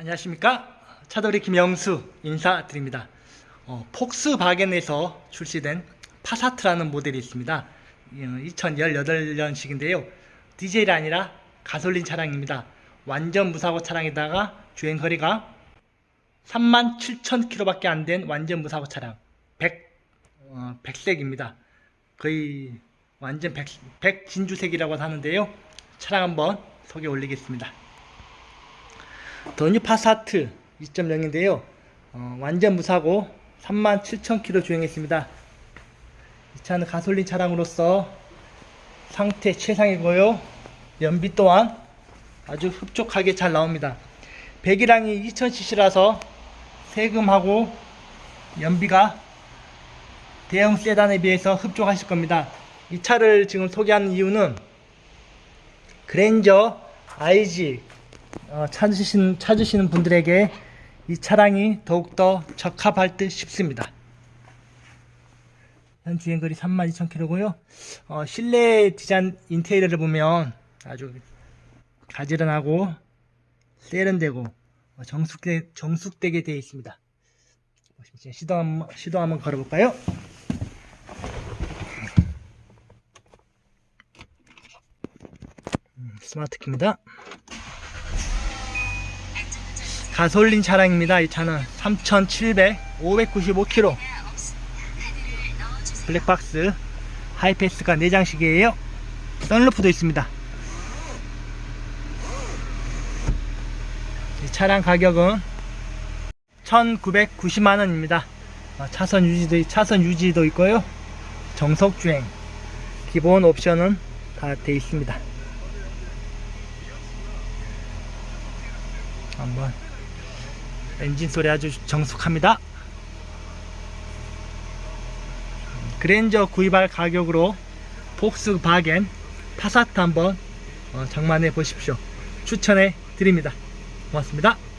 안녕하십니까? 차돌이 김영수 인사드립니다. 어, 폭스바겐에서 출시된 파사트라는 모델이 있습니다. 2018년식인데요. 디젤이 아니라 가솔린 차량입니다. 완전 무사고 차량에다가 주행거리가 37,000km 밖에 안 된 완전 무사고 차량. 100, 어, 100색입니다. 거의 완전 100, 100 진주색이라고 하는데요. 차량 한번 소개 올리겠습니다 더뉴 파사트 2.0인데요. 어, 완전 무사고 37,000km 주행했습니다. 이 차는 가솔린 차량으로서 상태 최상이고요. 연비 또한 아주 흡족하게 잘 나옵니다. 배기량이 2000cc라서 세금하고 연비가 대형 세단에 비해서 흡족하실 겁니다. 이 차를 지금 소개하는 이유는 그랜저 IG 어, 찾으신, 찾으시는 분들에게 이 차량이 더욱더 적합할 듯 싶습니다. 현 주행거리 32,000km고요. 어, 실내 디자인 인테리어를 보면 아주 가지런하고 세련되고 어, 정숙되, 정숙되게 되어 있습니다. 시도 한번, 시도 한번 걸어볼까요? 음, 스마트 키입니다. 가솔린 차량입니다. 이 차는 3,700, 595km. 블랙박스 하이패스가 내장식이에요. 썬루프도 있습니다. 이 차량 가격은 1,990만 원입니다. 어, 차선 유지도 차선 유지도 있고요. 정속 주행, 기본 옵션은 다 되어 있습니다. 한번 엔진 소리 아주 정숙합니다. 그랜저 구입할 가격으로 폭스바겐 파사트 한번 어, 장만해 보십시오. 추천해 드립니다. 고맙습니다.